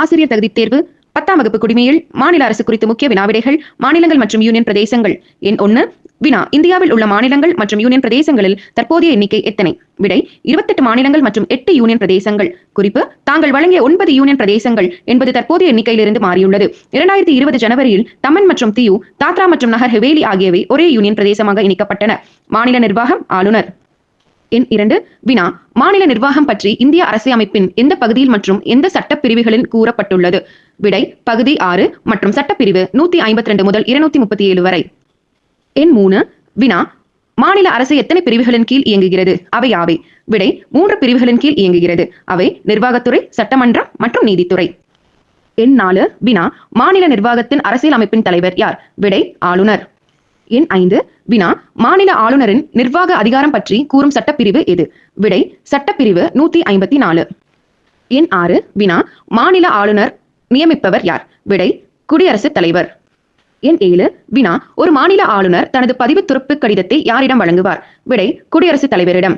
ஆசிரியர் தகுதி தேர்வு பத்தாம் வகுப்பு குடிமையில் மாநில அரசு குறித்த முக்கிய வினாவிடைகள் மாநிலங்கள் மற்றும் யூனியன் பிரதேசங்கள். எண் ஒன்று வினா. இந்தியாவில் உள்ள மாநிலங்கள் மற்றும் யூனியன் பிரதேசங்களில் தற்போதைய எண்ணிக்கை எத்தனை? விடை இருபத்தெட்டு மாநிலங்கள் மற்றும் எட்டு யூனியன் பிரதேசங்கள். குறிப்பு தாங்கள் வழங்கிய ஒன்பது யூனியன் பிரதேசங்கள் என்பது தற்போதைய எண்ணிக்கையிலிருந்து மாறியுள்ளது. இரண்டாயிரத்தி இருபது ஜனவரியில் தமன் மற்றும் தியூ தாத்ரா மற்றும் நகர் ஹவேலி ஆகியவை ஒரே யூனியன் பிரதேசமாக இணைக்கப்பட்டன. மாநில நிர்வாகம் ஆளுநர். எண் இரண்டு. வினா மாநில நிர்வாகம் பற்றி இந்திய அரசியலமைப்பின் எந்த பகுதியில் மற்றும் எந்த சட்டப்பிரிவுகளில் கூறப்பட்டுள்ளது? விடை பகுதி ஆறு மற்றும் சட்டப்பிரிவு நூத்தி ஐம்பத்தி ரெண்டு முதல் இருநூத்தி முப்பத்தி ஏழு வரை. எண் மூணு. வினா மாநில அரசு எத்தனை பிரிவுகளின் கீழ் இயங்குகிறது? அவை யாவை? விடை மூன்று பிரிவுகளின் கீழ் இயங்குகிறது. அவை நிர்வாகத்துறை சட்டமன்றம் மற்றும் நீதித்துறை. எண் நாலு. வினா மாநில நிர்வாகத்தின் அரசியல் அமைப்பின் தலைவர் யார்? விடை ஆளுநர். எண் ஐந்து. வினா மாநில ஆளுநரின் நிர்வாக அதிகாரம் பற்றி கூறும் சட்டப்பிரிவு எது? விடை சட்டப்பிரிவு நூத்தி ஐம்பத்தி நாலு எண் ஆறு. வினா மாநில ஆளுநர் நியமிப்பவர் யார்? விடை குடியரசுத் தலைவர். எண் ஏழு. வினா ஒரு மாநில ஆளுநர் தனது பதிவு துறப்பு கடிதத்தை யாரிடம் வழங்குவார்? விடை குடியரசுத் தலைவரிடம்.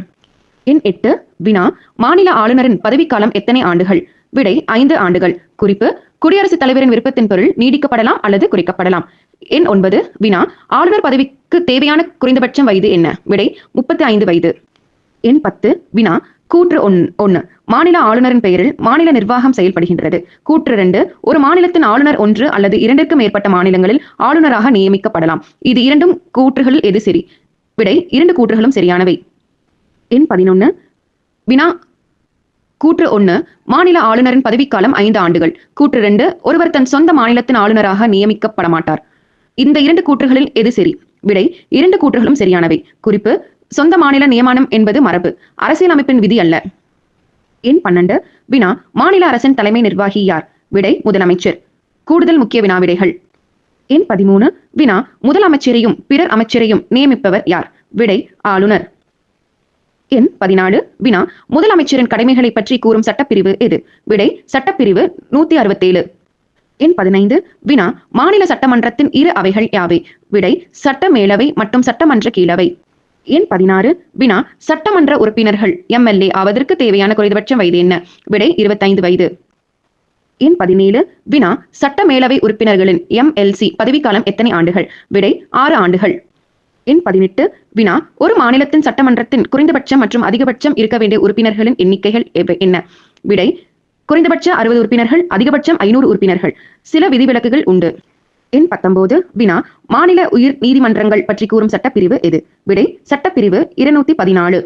எண் எட்டு. வினா மாநில ஆளுநரின் பதவிக்காலம் எத்தனை ஆண்டுகள்? விடை ஐந்து ஆண்டுகள். குறிப்பு குடியரசுத் தலைவரின் விருப்பத்தின் பொருள் நீடிக்கப்படலாம் அல்லது குறைக்கப்படலாம். எண் ஒன்பது. வினா ஆளுநர் பதவிக்கு தேவையான குறைந்தபட்சம் வயது என்ன? விடை முப்பத்தி ஐந்து வயது. எண் பத்து. வினா கூற்று ஒன் ஒன்று மாநில ஆளுநரின் பெயரில் மாநில நிர்வாகம் செயல்படுகின்றது. கூற்று ரெண்டு. ஒரு மாநிலத்தின் ஆளுநர் ஒன்று அல்லது இரண்டிற்கும் மேற்பட்ட மாநிலங்களில் ஆளுநராக நியமிக்கப்படலாம். இது இரண்டும் கூற்றுகள் எது சரி? விடை இரண்டு கூற்றுகளும் சரியானவை. எண் பதினொன்னு. வினா கூற்று ஒன்று மாநில ஆளுநரின் பதவிக்காலம் ஐந்து ஆண்டுகள். கூற்று ரெண்டு. ஒருவர் தன் சொந்த மாநிலத்தின் ஆளுநராக நியமிக்கப்பட மாட்டார் இந்த இரண்டு கூற்றுகளில் எது சரி? விடை இரண்டு கூற்றுகளும் சரியானவை. குறிப்பு சொந்த மாநில நியமனம் என்பது மரபு. அரசியல் அமைப்பின் விதி அல்ல. எண் பன்னெண்டு வினா மாநில அரசின் தலைமை நிர்வாகி யார்? விடை முதலமைச்சர். கூடுதல் முக்கிய வினா விடைகள். எண் பதிமூணு வினா முதலமைச்சரையும் பிறர் அமைச்சரையும் நியமிப்பவர் யார்? விடை ஆளுநர். எண் பதினாலு வினா முதலமைச்சரின் கடமைகளை பற்றி கூறும் சட்டப்பிரிவு எது? விடை சட்டப்பிரிவு நூத்தி அறுபத்தேழு. எண் பதினைந்து. வினா மாநில சட்டமன்றத்தின் இரு அவைகள் யாவை? விடை சட்ட மேலவை மற்றும் சட்டமன்ற கீழவை. எண் பதினாறு. வினா சட்டமன்ற உறுப்பினர்கள் எம்எல்ஏ ஆவதற்கு தேவையான குறைந்தபட்சம் வயது என்ன? விடை இருபத்தைந்து வயது. எண் பதினேழு. வினா சட்ட மேலவை உறுப்பினர்களின் எம்எல்சி பதவிக்காலம் எத்தனை ஆண்டுகள்? விடை ஆறு ஆண்டுகள். எண் பதினெட்டு. வினா ஒரு மாநிலத்தின் சட்டமன்றத்தின் குறைந்தபட்சம் மற்றும் அதிகபட்சம் இருக்க வேண்டிய உறுப்பினர்களின் எண்ணிக்கைகள் என்ன? விடை குறைந்தபட்ச அறுபது உறுப்பினர்கள் அதிகபட்சம் ஐநூறு உறுப்பினர்கள். சில விதிவிலக்குகள் உண்டு. எண் பத்தொன்பது வினா மாநில உயிர் நீதிமன்றங்கள் பற்றி கூறும் சட்டப்பிரிவு எது? விடை சட்டப்பிரிவு இருநூத்தி பதினாலு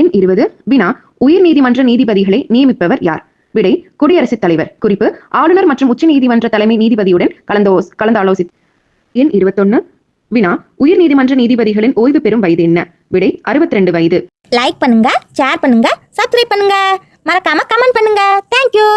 எண் இருபது வினா உயர் நீதிமன்ற நீதிபதிகளை நியமிப்பவர் யார்? விடை குடியரசுத் தலைவர். குறிப்பு ஆளுநர் மற்றும் உச்ச நீதிமன்ற தலைமை நீதிபதியுடன் கலந்தோ கலந்தாலோசி எண் இருபத்தொன்னு வினா உயர் நீதிமன்ற நீதிபதிகளின் ஓய்வு பெறும் வயது என்ன? விடை அறுபத்தி ரெண்டு வயது. லைக் பண்ணுங்க ஷேர் பண்ணுங்க சப்ஸ்கிரைப் பண்ணுங்க. மறக்காம கமெண்ட் பண்ணுங்க. தேங்க்யூ